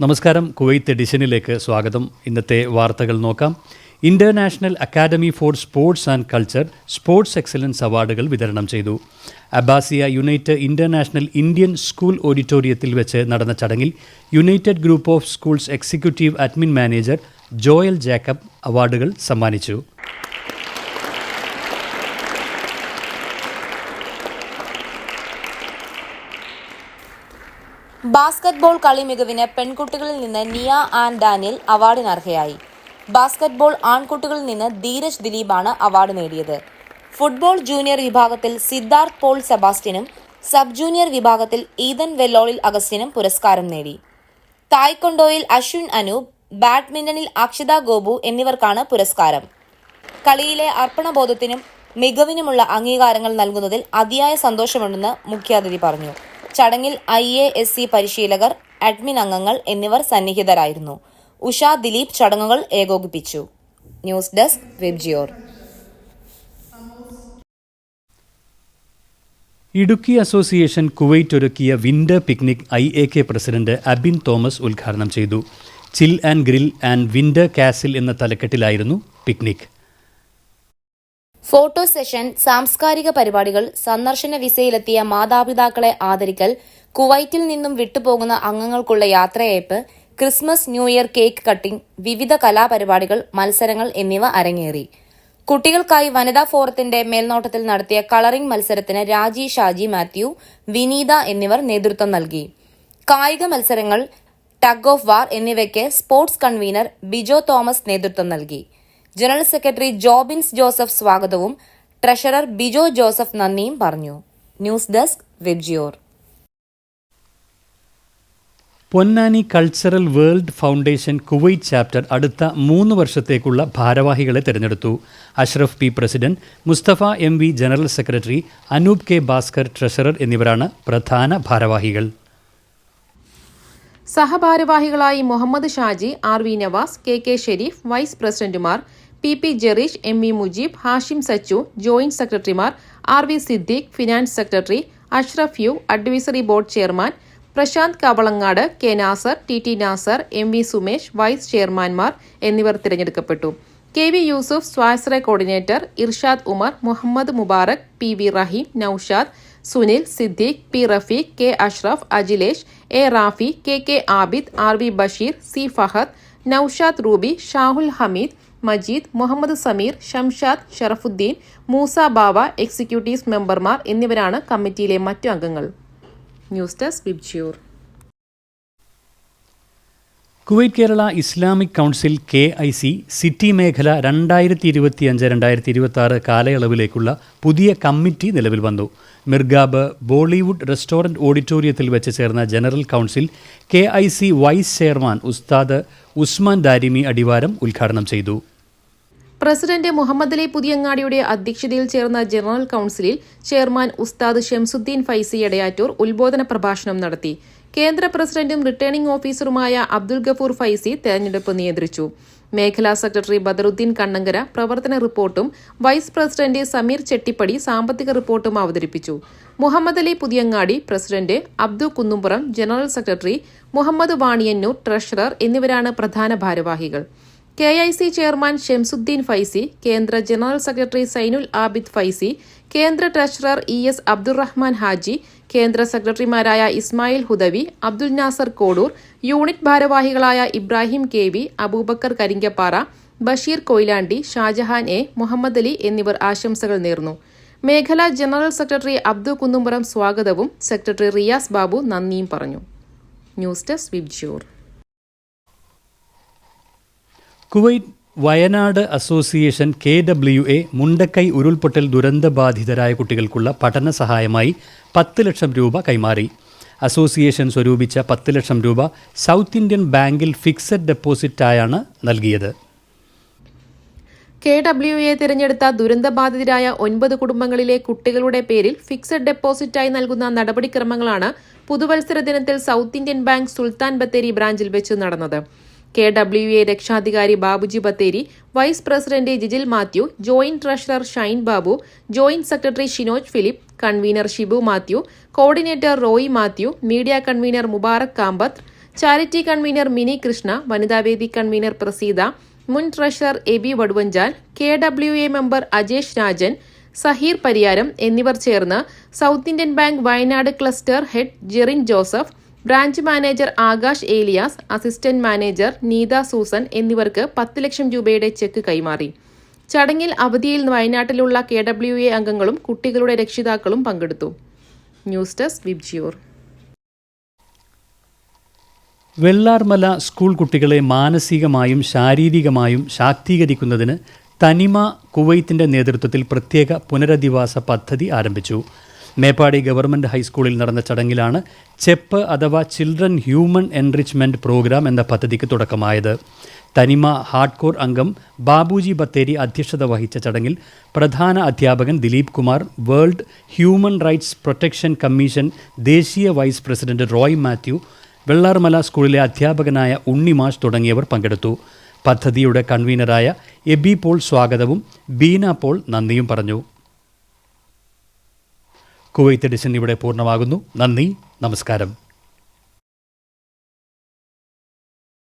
നമസ്കാരം. കുവൈത്ത് എഡിഷനിലേക്ക് സ്വാഗതം. ഇന്നത്തെ വാർത്തകൾ നോക്കാം. International academy for sports and culture sports excellence അവാർഡുകൾ വിതരണം ചെയ്തു. Abbasiya united international Indian school ഓഡിറ്റോറിയത്തിൽ വെച്ച് നടന്ന ചടങ്ങിൽ united group of schools executive admin manager Joel Jacob അവാർഡുകൾ സമ്മാനിച്ചു. ബാസ്കറ്റ്ബോൾ കളി മികവിന് പെൺകുട്ടികളിൽ നിന്ന് നിയ ആൻഡ് ഡാനിയൽ അവാർഡിന് അർഹയായി ബാസ്കറ്റ്ബോൾ ആൺകുട്ടികളിൽ നിന്ന് ധീരജ് ദിലീപാണ് അവാർഡ് നേടിയത്. ഫുട്ബോൾ ജൂനിയർ വിഭാഗത്തിൽ സിദ്ധാർത്ഥ് പോൾ സെബാസ്റ്റ്യനും സബ് ജൂനിയർ വിഭാഗത്തിൽ ഈതൻ വെല്ലോളിൽ അഗസ്റ്റിനും പുരസ്കാരം നേടി. തായ്ക്കൊണ്ടോയിൽ അശ്വിൻ അനൂപ് ബാഡ്മിന്റണിൽ അക്ഷിത ഗോപു എന്നിവർക്കാണ് പുരസ്കാരം. കളിയിലെ അർപ്പണബോധത്തിനും മികവിനുമുള്ള അംഗീകാരങ്ങൾ നൽകുന്നതിൽ അതിയായ സന്തോഷമുണ്ടെന്ന് മുഖ്യാതിഥി പറഞ്ഞു. ചടങ്ങിൽ ഐ എ എസ് സി പരിശീലകർ അഡ്മിൻ അംഗങ്ങൾ എന്നിവർ സന്നിഹിതരായിരുന്നു. ഉഷ ദിലീപ് ചടങ്ങുകൾ ഏകോപിപ്പിച്ചു. News desk Vibgyor. Idukki association Kuwait ഒരുക്കിയ winter picnic I A K president Abin Thomas ഉദ്ഘാടനം ചെയ്തു. Chill and grill and winter castle എന്ന തലക്കെട്ടിലായിരുന്നു പിക്നിക്. ഫോട്ടോ സെഷൻ സാംസ്കാരിക പരിപാടികൾ സന്ദർശന വിസയിലെത്തിയ മാതാപിതാക്കളെ ആദരിക്കൽ കുവൈറ്റിൽ നിന്നും വിട്ടുപോകുന്ന അംഗങ്ങൾക്കുള്ള യാത്രയയപ്പ് Christmas new year cake cutting വിവിധ കലാപരിപാടികൾ മത്സരങ്ങൾ എന്നിവ അരങ്ങേറി. കുട്ടികൾക്കായി വനിതാ ഫോറത്തിന്റെ മേൽനോട്ടത്തിൽ നടത്തിയ കളറിംഗ് മത്സരത്തിന് രാജി ഷാജി മാത്യു വിനീത എന്നിവർ നേതൃത്വം നൽകി. കായിക മത്സരങ്ങൾ ടഗ് ഓഫ് വാർ എന്നിവയ്ക്ക് സ്പോർട്സ് കൺവീനർ ബിജോ തോമസ് നേതൃത്വം നൽകി. ജനറൽ സെക്രട്ടറി ജോബിൻസ് ജോസഫ് സ്വാഗതവും ട്രഷറർ ബിജോ ജോസഫ് നന്ദിയും പറഞ്ഞു. News desk Vibgyor. Ponnani cultural world foundation Kuwait chapter അടുത്ത മൂന്ന് വർഷത്തേക്കുള്ള ഭാരവാഹികളെ തിരഞ്ഞെടുത്തു. Ashraf P president Mustafa M V general secretary Anoop K Bhaskar treasurer എന്നിവരാണ് പ്രധാന ഭാരവാഹികൾ. സഹഭാരവാഹികളായി Muhammad Shaji R V Navas K K Sharif vice പ്രസിഡന്റുമാർ P P Jerish M E Mujeeb Hashim Sachu joint സെക്രട്ടറിമാർ R V Siddique finance secretary Ashraf U advisory board chairman Prashanth Kavalangad K Nasar T T Nasar M V Sumesh vice ചെയർമാൻമാർ എന്നിവർ തിരഞ്ഞെടുക്കപ്പെട്ടു. K V Yusuf സ്വാശ്രയ coordinator Irshad Umar Muhammad Mubarak P V Raheem Noushad Sunil Siddique P Rafeeq K Ashraf Ajilesh A Rafi K K Abid R V Basheer C Fahad Noushad Ruby Shahul Hameed Majeed Muhammad Sameer Shamshad Sharafuddin Moosa Baba executive മെമ്പർമാർ എന്നിവരാണ് കമ്മിറ്റിയിലെ മറ്റു അംഗങ്ങൾ. News desk Vibgyor Kuwait Kerala Islamic council K I C city മേഖല രണ്ടായിരത്തി ഇരുപത്തിയഞ്ച് രണ്ടായിരത്തി ഇരുപത്തി ആറ് കാലയളവിലേക്കുള്ള പുതിയ കമ്മിറ്റി നിലവിൽ വന്നു. മിർഗാബ് ബോളിവുഡ് റെസ്റ്റോറന്റ് ഓഡിറ്റോറിയത്തിൽ വെച്ച് ചേർന്ന general council K I C vice chairman Ustad Usman Darimi അടിവാരം ഉദ്ഘാടനം ചെയ്തു. പ്രസിഡന്റ് മുഹമ്മദ് അലി പുതിയങ്ങാടിയുടെ അധ്യക്ഷതയിൽ ചേർന്ന ജനറൽ കൌൺസിലിൽ ചെയർമാൻ ഉസ്താദ് ഷംസുദ്ദീൻ ഫൈസി എടയാറ്റൂർ ഉദ്ബോധന പ്രഭാഷണം നടത്തി. കേന്ദ്ര പ്രസിഡന്റും റിട്ടേണിംഗ് ഓഫീസറുമായ അബ്ദുൽ ഗഫൂർ ഫൈസി തെരഞ്ഞെടുപ്പ് നിയന്ത്രിച്ചു. മേഖലാ സെക്രട്ടറി ബദറുദ്ദീൻ കണ്ണങ്കര പ്രവർത്തന റിപ്പോർട്ടും വൈസ് പ്രസിഡന്റ് സമീർ ചെട്ടിപ്പടി സാമ്പത്തിക റിപ്പോർട്ടും അവതരിപ്പിച്ചു. Muhammad Ali Puthiyangadi president Abdu Kunnumpuram general secretary Muhammad Vaniyannur treasurer എന്നിവരാണ് പ്രധാന ഭാരവാഹികൾ. K I C chairman Shamsuddin Faizy കേന്ദ്ര ജനറൽ സെക്രട്ടറി സൈനുൽ ആബിദ് ഫൈസി കേന്ദ്ര treasurer E S Abdurahman Haji കേന്ദ്ര സെക്രട്ടറിമാരായ ഇസ്മായിൽ ഹുദവി അബ്ദുൽ നാസർ കോഡൂർ യൂണിറ്റ് ഭാരവാഹികളായ Ibrahim K V Abubakar Karinkappara Basheer Koyilandy Shajahan A Muhammad Ali എന്നിവർ ആശംസകൾ നേർന്നു. മേഖലാ ജനറൽ സെക്രട്ടറി അബ്ദു കുന്നുംപുറം സ്വാഗതവും സെക്രട്ടറി റിയാസ് ബാബു നന്ദിയും പറഞ്ഞു. News desk Vibgyor. Kuwait Wayanad association K W A Mundakkai ഉരുൾപൊട്ടൽ ദുരന്തബാധിതരായ കുട്ടികൾക്കുള്ള പഠന സഹായമായി പത്ത് ലക്ഷം രൂപ കൈമാറി. അസോസിയേഷൻ സ്വരൂപിച്ച പത്ത് ലക്ഷം രൂപ സൗത്ത് ഇന്ത്യൻ ബാങ്കിൽ ഫിക്സഡ് ഡെപ്പോസിറ്റായാണ് നൽകിയത്. കെ ഡബ്ല്യു എ തിരഞ്ഞെടുത്ത ദുരന്തബാധിതരായ ഒൻപത് കുടുംബങ്ങളിലെ കുട്ടികളുടെ പേരിൽ ഫിക്സഡ് ഡെപ്പോസിറ്റായി നൽകുന്ന നടപടിക്രമങ്ങളാണ് പുതുവത്സര ദിനത്തിൽ south Indian bank Sultan Bathery ബ്രാഞ്ചിൽ വെച്ച് നടന്നത്. കെ ഡബ്ല്യു എ രക്ഷാധികാരി Babuji Bathery vice president Jijil Mathew joint treasurer Shine Babu joint secretary Shinoj Philip convener Shibu Mathew coordinator Roy Mathew media convener Mubarak Kampath charity convener Mini Krishna വനിതാവേദി convener Praseetha മുൻ treasurer A B Vaduvanchal K W A member Ajesh Rajan Saheer Pariyaram എന്നിവർ ചേർന്ന് south Indian bank Wayanad cluster head Jerin Joseph branch manager Akash Elias assistant manager Neetha Susan എന്നിവർക്ക് പത്ത് ലക്ഷം രൂപയുടെ check കൈമാറി. ചടങ്ങിൽ അവധിയിൽ വയനാട്ടിലുള്ള K W A അംഗങ്ങളും കുട്ടികളുടെ രക്ഷിതാക്കളും പങ്കെടുത്തു. News desk Vibgyor Vellarmala school കുട്ടികളെ മാനസികമായും ശാരീരികമായും ശാക്തീകരിക്കുന്നതിന് തനിമ കുവൈത്തിന്റെ നേതൃത്വത്തിൽ പ്രത്യേക പുനരധിവാസ പദ്ധതി ആരംഭിച്ചു. മേപ്പാടി ഗവൺമെന്റ് ഹൈസ്കൂളിൽ നടന്ന ചടങ്ങിലാണ് ചെപ്പ് അഥവാ ചിൽഡ്രൻ ഹ്യൂമൻ എൻറിച്ച്മെന്റ് പ്രോഗ്രാം എന്ന പദ്ധതിക്ക് തുടക്കമായത്. തനിമ ഹാർഡ്കോർ അംഗം ബാബുജി ബത്തേരി അധ്യക്ഷത വഹിച്ച ചടങ്ങിൽ പ്രധാന അധ്യാപകൻ Dileep Kumar world human rights protection commission ദേശീയ വൈസ് പ്രസിഡന്റ് റോയ് മാത്യു വെള്ളാർമല സ്കൂളിലെ അധ്യാപകനായ ഉണ്ണിമാഷ് തുടങ്ങിയവർ പങ്കെടുത്തു. പദ്ധതിയുടെ കൺവീനറായ എബി പോൾ സ്വാഗതവും ബീന പോൾ നന്ദിയും പറഞ്ഞു. കുവൈത്ത് എഡിഷൻ ഇവിടെ പൂർണമാകുന്നു. നന്ദി നമസ്കാരം.